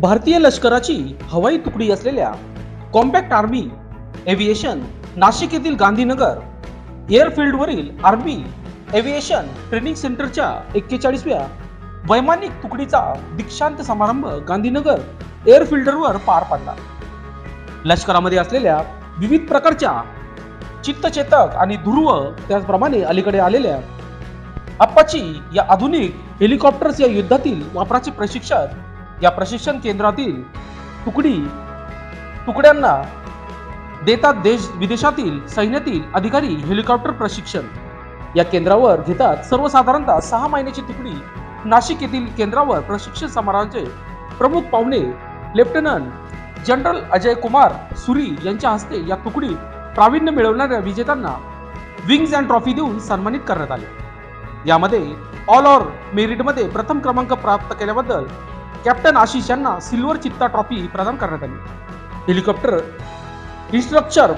भारतीय लष्कराची हवाई तुकडी असलेल्या कॉम्पॅक्ट आर्मी एव्हिएशन नाशिक येथील गांधीनगर एअरफील्डवरील आर्मी एव्हिएशन ट्रेनिंग सेंटरच्या एक्केचाळीसव्या वैमानिक तुकडीचा दीक्षांत समारंभ गांधीनगर एअरफिल्डरवर पार पडला. लष्करामध्ये असलेल्या विविध प्रकारच्या चित्तचेतक आणि ध्रुव त्याचप्रमाणे अलीकडे आलेल्या अप्पाची या आधुनिक हेलिकॉप्टर्स या युद्धातील वापराचे प्रशिक्षण या प्रशिक्षण केंद्रातील तुकडी तुकड्यांना देतात देश विदेशातील सैन्यातील अधिकारी हेलिकॉप्टर प्रशिक्षण. या केंद्रावर घेतात सर्वसाधारणतः सहा महिन्याची तुकडी. नाशिक येथील केंद्रावर प्रशिक्षण समारंभाचे प्रमुख पाहुणे लेफ्टनंट जनरल अजय कुमार सुरी यांच्या हस्ते या तुकडीत प्रावीण्य मिळवणाऱ्या विजेत्यांना विंग्ज अँड ट्रॉफी देऊन सन्मानित करण्यात आले. यामध्ये ऑल ओव्हर मेरिटमध्ये प्रथम क्रमांक प्राप्त केल्याबद्दल कॅप्टन आशिष यांना सिल्वर चित्ता ट्रॉफी प्रदान करण्यात आली. हेलिकॉप्टर इन्स्ट्रक्चर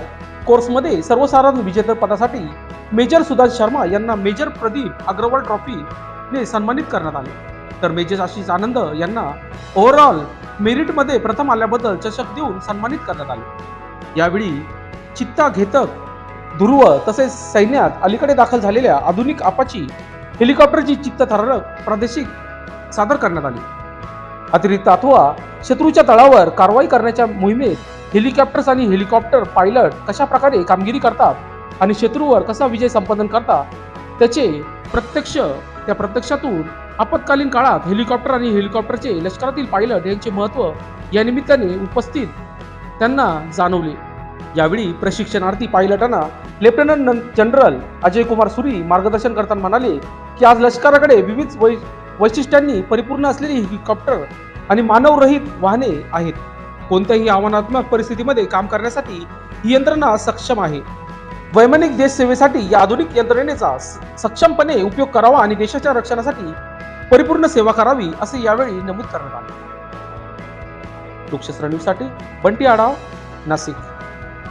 कोर्समध्ये सर्वसाधारण विजेते पदासाठी मेजर सुधांश शर्मा यांना मेजर प्रदीप अग्रवाल ट्रॉफीने सन्मानित करण्यात आले. तर मेजर आशिष आनंद यांना ओव्हरऑल मेरिटमध्ये प्रथम आल्याबद्दल चषक देऊन सन्मानित करण्यात आले. यावेळी चित्ता घेतक ध्रुव तसेच सैन्यात अलीकडे दाखल झालेल्या आधुनिक आपाची हेलिकॉप्टरची चित्तथरारक प्रादेशिक सादर करण्यात आली. अतिरिक्त अथवा शत्रूच्या तळावर कारवाई करण्याच्या मोहिमेत हेलिकॉप्टर्स आणि हेलिकॉप्टर पायलट कशा प्रकारे कामगिरी करतात आणि शत्रूवर कसा विजय संपादन करतात त्याचे प्रत्यक्ष त्या प्रत्यक्षातून आपत्कालीन काळात हेलिकॉप्टर आणि हेलिकॉप्टरचे लष्करातील पायलट यांचे महत्त्व या निमित्ताने उपस्थित त्यांना जाणवले. यावेळी प्रशिक्षणार्थी पायलटांना लेफ्टनंट जनरल अजय कुमार सुरी मार्गदर्शन करताना म्हणाले की आज लष्कराकडे विविध वै वैशिष्ट्यांनी परिपूर्ण असलेली हेलिकॉप्टर आणि मानवरहित वाहने आहेत. कोणत्याही आव्हानात्मक परिस्थितीमध्ये काम करण्यासाठी ही यंत्रणा सक्षम आहे. वैमानिक देश सेवेसाठी या आधुनिक यंत्रणेचा सक्षमपणे उपयोग करावा आणि देशाच्या रक्षणासाठी परिपूर्ण सेवा करावी असे यावेळी नमूद करण्यात आले. लोकशास्त्र बंटी आढाव नाशिक.